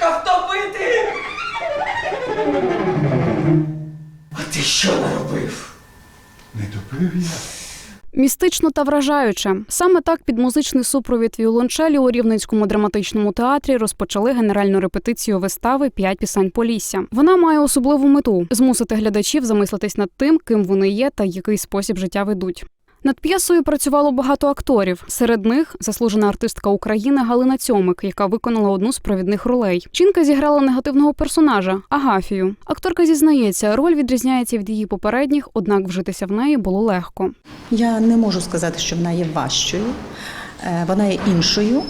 чоловіка втопити. А ти що наробив? Не топив я. Містично та вражаюче. Саме так під музичний супровід віолончелі у Рівненському драматичному театрі розпочали генеральну репетицію вистави П'ять пісень Полісся. Вона має особливу мету змусити глядачів замислитись над тим, ким вони є та який спосіб життя ведуть. Над п'єсою працювало багато акторів. Серед них заслужена артистка України Галина Цьомик, яка виконала одну з провідних ролей. Жінка зіграла негативного персонажа Агафію. Акторка зізнається, роль відрізняється від її попередніх, однак вжитися в неї було легко. Я не можу сказати, що вона є важчою, Е, вона є іншою,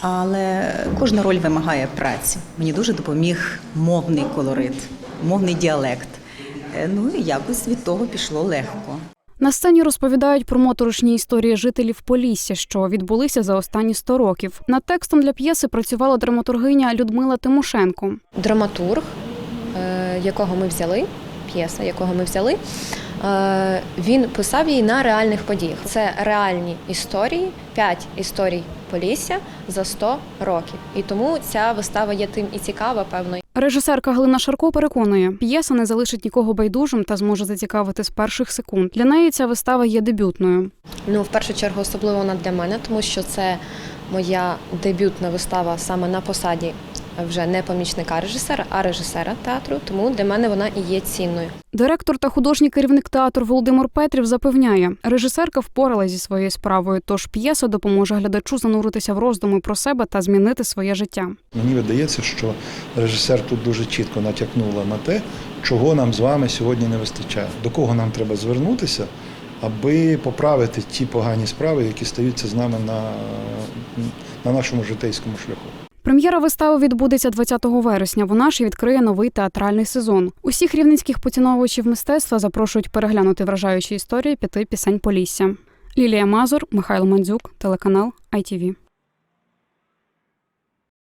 але кожна роль вимагає праці. Мені дуже допоміг мовний колорит, мовний діалект. Е, Ну і якось від того пішло легко. На сцені розповідають про моторошні історії жителів Полісся, що відбулися за останні 100 років. Над текстом для п'єси працювала драматургиня Людмила Тимошенко. драматург, е, якого ми взяли, п'єса, якого ми взяли, е, він писав її на реальних подіях. Це реальні історії, п'ять історій Полісся за 100 років. І тому ця вистава є тим і цікава, певно, Режисерка Галина Шарко переконує, п'єса не залишить нікого байдужим та зможе зацікавити з перших секунд. Для неї ця вистава є дебютною. Ну, в першу чергу, особливо вона для мене, тому що це моя дебютна вистава саме на посаді вже не помічника режисера, а режисера театру. Тому для мене вона і є цінною. Директор та художній керівник театру Володимир Петрів запевняє, режисерка впоралась зі своєю справою, тож п'єса допоможе глядачу зануритися в роздуми про себе та змінити своє життя. Мені видається, що режисер тут дуже чітко натякнула на те, чого нам з вами сьогодні не вистачає, до кого нам треба звернутися, аби поправити ті погані справи, які стаються з нами на, на нашому житейському шляху. Прем'єра вистави відбудеться 20 вересня. Вона ж відкриє новий театральний сезон. Усіх рівненських поціновувачів мистецтва запрошують переглянути вражаючі історії п'яти пісень Полісся. Лілія Мазур, Михайло Мандзюк, телеканал ITV.